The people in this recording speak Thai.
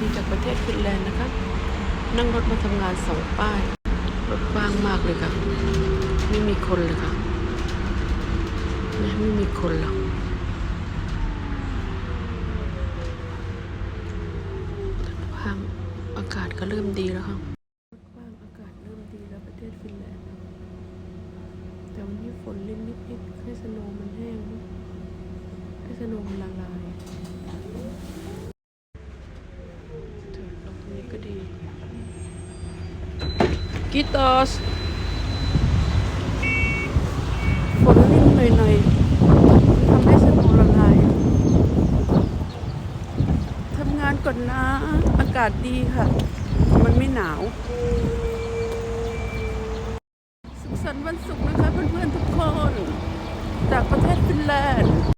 ดีจากประเทศฟินแลนด์นะคะ นั่งรถมาทำงานสองป้าย รถกว้างมากเลยค่ะ ไม่มีคนเลยค่ะนะไม่มีคนหรอกว้างอากาศก็เริ่มดีแล้วค่ะว้างอากาศเริ่มดีแล้วประเทศฟินแลนด์แต่วันนี้ฝนเล่นนิดๆให้สโนว์มันแห้งมั้งให้สโนว์มันละลายจอดรถตรงนี้ก็ดี กิตอสฝนลิ่นหน่อยๆทำให้สโนว์ละลายทำงานก่อนนะ อากาศดีค่ะ มันไม่หนาว สุขสันต์วันศุกร์นะคะเพื่อนๆทุกคน จากประเทศฟินแลนด์